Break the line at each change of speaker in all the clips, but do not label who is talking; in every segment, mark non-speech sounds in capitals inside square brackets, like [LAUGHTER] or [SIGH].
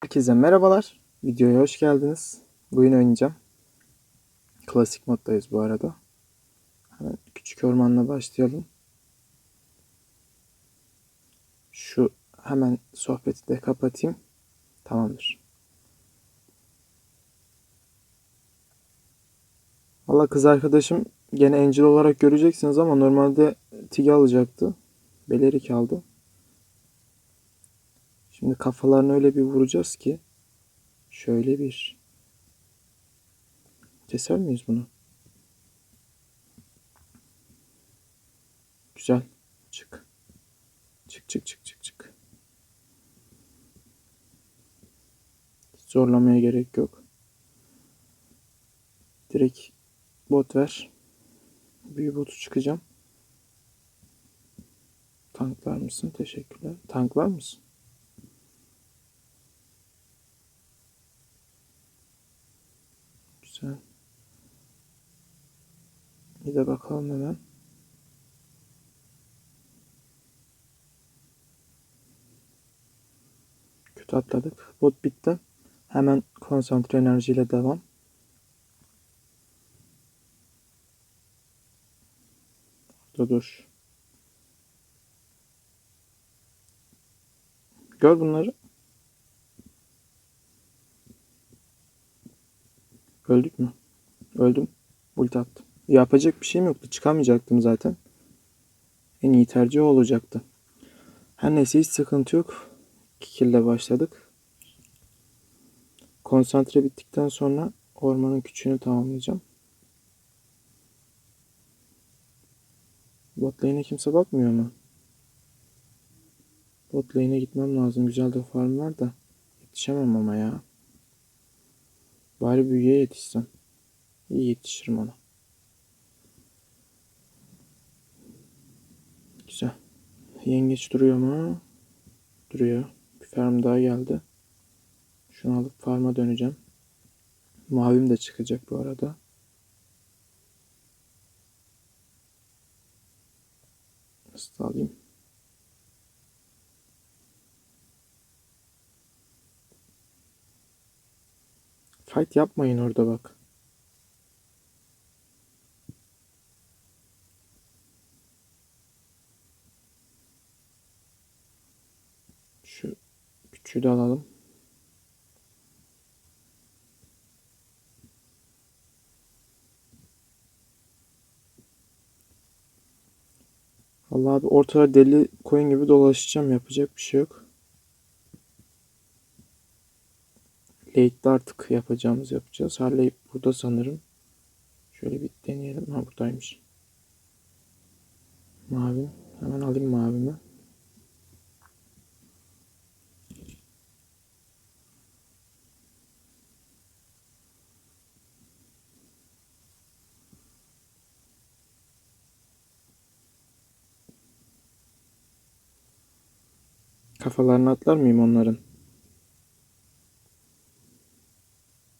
Herkese merhabalar. Videoya hoş geldiniz. Bugün oynayacağım. Klasik moddayız bu arada. Hemen küçük ormanla başlayalım. Şu hemen sohbeti de kapatayım. Tamamdır. Valla kız arkadaşım gene Angel olarak göreceksiniz ama normalde Tig'i alacaktı. Belerik aldı. Şimdi kafalarını öyle bir vuracağız ki şöyle bir keser miyiz bunu? Güzel. Çık. Çık çık çık çık çık. Zorlamaya gerek yok. Direkt bot ver. Büyü botu çıkacağım. Tanklar mısın? Teşekkürler. Tanklar mısın? Güzel. Bir de bakalım hemen. Kötü atladık. Bot bitti. Hemen konsantre enerjiyle devam. Dur dur. Gör bunları. Öldük mü? Öldüm. Ulti attım. Yapacak bir şeyim yoktu. Çıkamayacaktım zaten. En iyi tercih olacaktı. Her neyse hiç sıkıntı yok. 2 kill'le başladık. Konsantre bittikten sonra ormanın küçüğünü tamamlayacağım. Bot kimse bakmıyor mu? Bot gitmem lazım. Güzel de farm var da. Yetişemem ama ya. Bari büyüye yetişsem. İyi yetişirim ona. Güzel. Yengeç duruyor mu? Duruyor. Bir farm daha geldi. Şunu alıp farma döneceğim. Mavim de çıkacak bu arada. Nasıl alayım? Fight yapmayın orada bak. Şu de alalım. Allah abi ortada deli koyun gibi dolaşacağım. Yapacak bir şey yok. Late'de artık yapacağımız yapacağız. Harley burada sanırım. Şöyle bir deneyelim. Ha buradaymış. Mavi. Hemen alayım mavimi. Kafalarına atlar mıyım onların?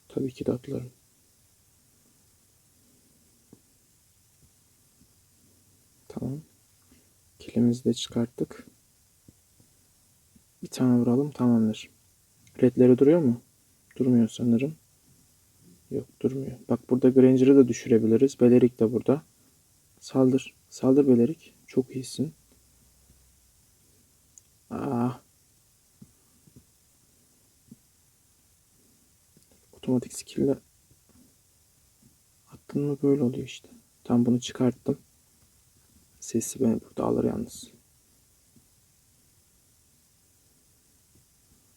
Tabii ki de atlarım. Tamam. Kilimizi de çıkarttık. Bir tane vuralım tamamdır. Redleri duruyor mu? Durmuyor sanırım. Yok durmuyor. Bak burada Granger'ı da düşürebiliriz. Belerik de burada. Saldır. Saldır Belerik. Çok iyisin. Otomatik skill'le attın mı böyle oluyor işte. Tam bunu çıkarttım. Sesi beni burada alır yalnız.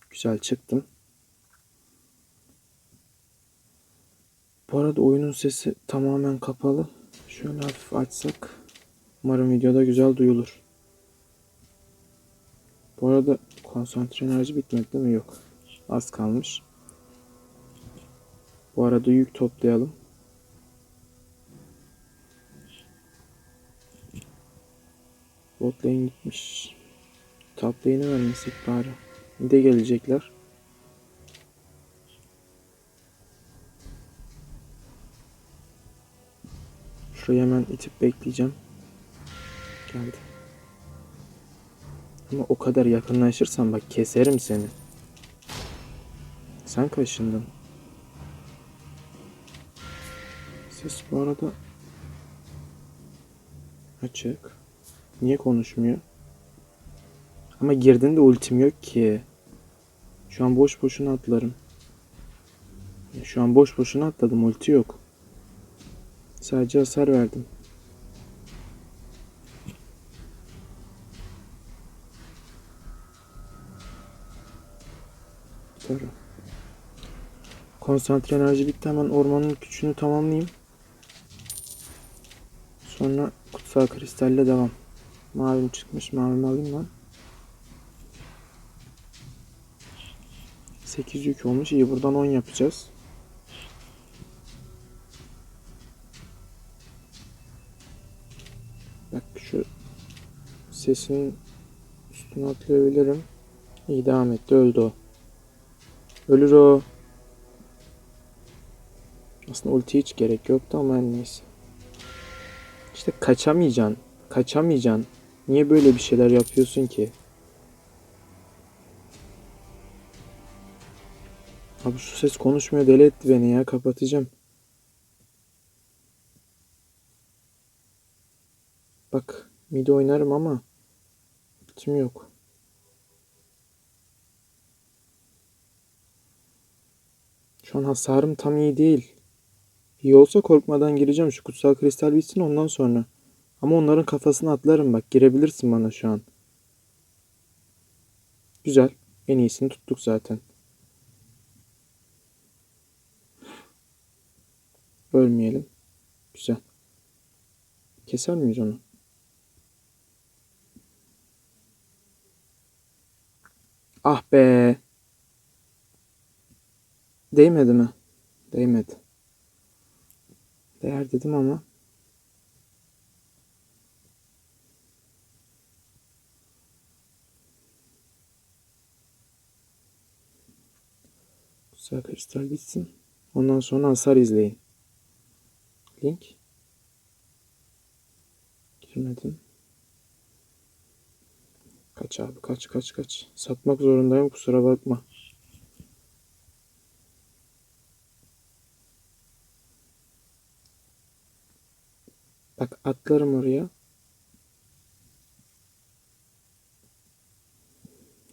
Güzel çıktım. Bu arada oyunun sesi tamamen kapalı. Şöyle hafif açsak. Umarım videoda güzel duyulur. Bu arada konsantre enerji bitmedi değil mi? Yok. Az kalmış. Bu arada yük toplayalım. Bot gitmiş. Top lane'i vermesek bari. Bir de gelecekler. Şuraya hemen itip bekleyeceğim. Geldi. Ama o kadar yakınlaşırsan bak keserim seni. Sen kaşındın. Ses bu arada açık. Niye konuşmuyor? Ama girdiğinde ultim yok ki. Şu an boş boşuna atlarım. Şu an boş boşuna atladım. Ulti yok. Sadece hasar verdim. Konsantre enerji bitti. Hemen ormanın küçüğünü tamamlayayım. Sonra kutsal kristalle devam. Mavim çıkmış. Mavimi alayım ben. 8 yük olmuş. İyi buradan 10 yapacağız. Bak şu sesin üstüne atlayabilirim. İyi devam etti. Öldü o. Ölür o. Aslında ulti hiç gerek yoktu ama neyse. İşte kaçamayacaksın. Kaçamayacaksın. Niye böyle bir şeyler yapıyorsun ki? Abi şu ses konuşmuyor deli etti beni ya kapatacağım. Bak mid oynarım ama ultim yok. Şu an hasarım tam iyi değil. İyi olsa korkmadan gireceğim. Şu kutsal kristal bitsin ondan sonra. Ama onların kafasına atlarım bak. Girebilirsin bana şu an. Güzel. En iyisini tuttuk zaten. Ölmeyelim. Güzel. Keser miyiz onu? Ah be. Değmedi mi? Değmedi. Değer dedim ama. Kutsal kristal bitsin. Ondan sonra hasar izleyin. Link. Girmedim. Kaç abi kaç kaç kaç. Satmak zorundayım kusura bakma. Bak atlarım oraya.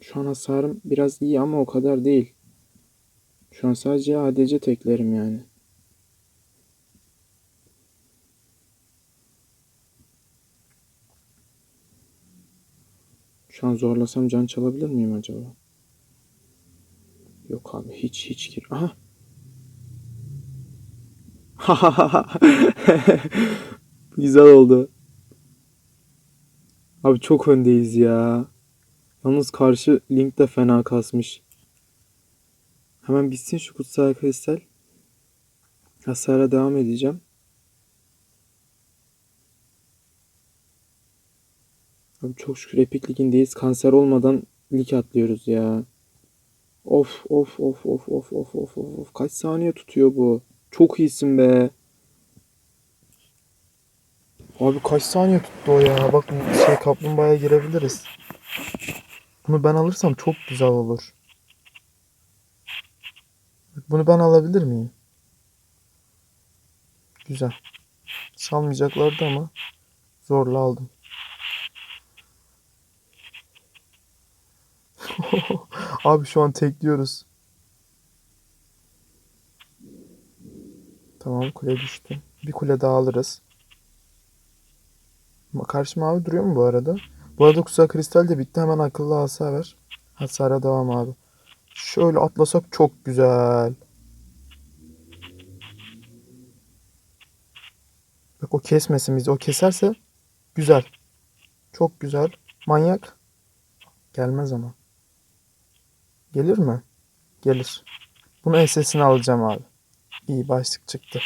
Şu an hasarım biraz iyi ama o kadar değil. Şu an sadece ADC teklerim yani. Şu an zorlasam can çalabilir miyim acaba? Yok abi hiç hiç gir. Aha. [LAUGHS] [LAUGHS] Güzel oldu. Abi çok öndeyiz ya. Yalnız karşı link de fena kasmış. Hemen bitsin şu kutsal kristal. Hasara devam edeceğim. Abi çok şükür Epic Ligi'ndeyiz. Kanser olmadan lig atlıyoruz ya. Of of of of of of of of of. Kaç saniye tutuyor bu? Çok iyisin be. Abi kaç saniye tuttu o ya? Bak şey kaplumbağaya girebiliriz. Bunu ben alırsam çok güzel olur. Bunu ben alabilir miyim? Güzel. Salmayacaklardı ama zorla aldım. [LAUGHS] Abi şu an tekliyoruz. Tamam kule düştü. Bir kule daha alırız. Karşı mavi duruyor mu bu arada? Bu arada kutsal kristal de bitti. Hemen akıllı hasar ver. Hasara devam abi. Şöyle atlasak çok güzel. Bak o kesmesin bizi. O keserse güzel. Çok güzel. Manyak. Gelmez ama. Gelir mi? Gelir. Bunu SS'ini alacağım abi. İyi başlık çıktı.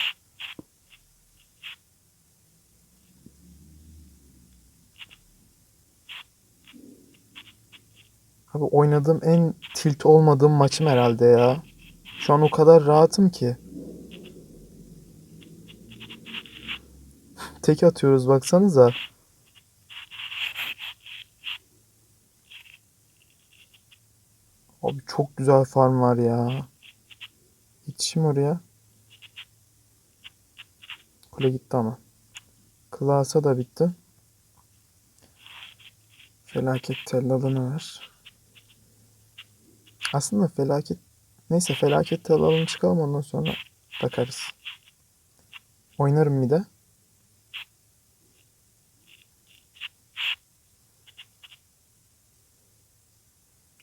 Abi oynadığım en tilt olmadığım maçım herhalde ya. Şu an o kadar rahatım ki. [LAUGHS] Tek atıyoruz baksanıza. Abi çok güzel farm var ya. Yetişim oraya. Kule gitti ama. Klasa da bitti. Felaket tellalını ver. Aslında felaket neyse felaket tellalını çıkalım ondan sonra bakarız. Oynarım bir de.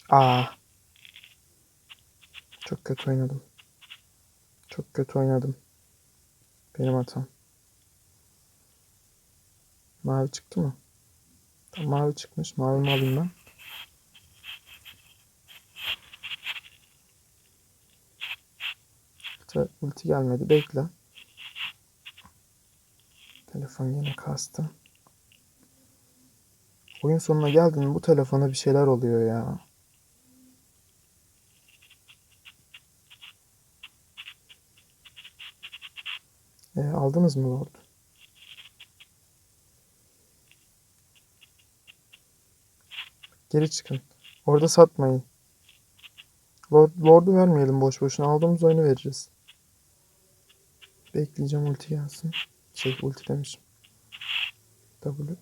Aa. Çok kötü oynadım. Çok kötü oynadım. Benim hatam. Mavi çıktı mı? Tamam, mavi çıkmış. Mavi alayım ben. Ulti, ulti gelmedi. Bekle. Telefon yine kastı. Oyun sonuna geldin bu telefona bir şeyler oluyor ya. E, aldınız mı Lord? Geri çıkın. Orada satmayın. Lord, Lord'u vermeyelim boş boşuna. Aldığımız oyunu vereceğiz. Bekleyeceğim ulti gelsin. Şey ulti demişim. W.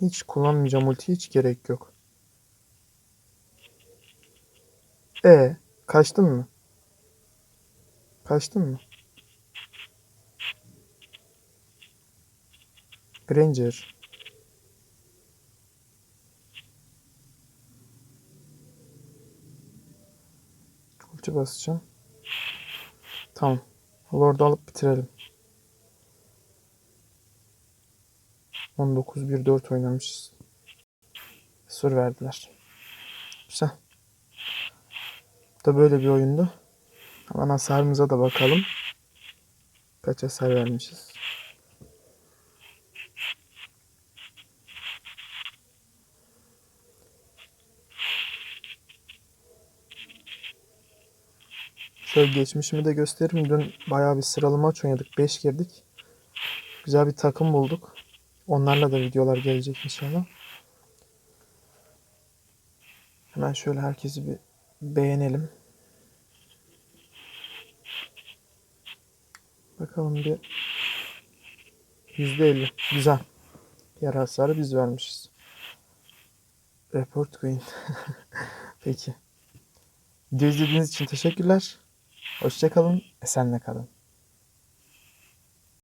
Hiç kullanmayacağım ulti. Hiç gerek yok. E kaçtın mı? Kaçtın mı? Granger. Ulti basacağım. Tamam. Lord'u alıp bitirelim. 19-1-4 oynamışız. Sur verdiler. Güzel. Da böyle bir oyundu. Hemen hasarımıza da bakalım. Kaç hasar vermişiz. Şöyle geçmişimi de göstereyim. Dün bayağı bir sıralı maç oynadık. 5 girdik. Güzel bir takım bulduk. Onlarla da videolar gelecek inşallah. Hemen şöyle herkesi bir beğenelim. Bakalım bir %50. Güzel. Yer hasarı biz vermişiz. Report Queen. [LAUGHS] Peki. Video izlediğiniz için teşekkürler. Hoşçakalın. Esenle kalın.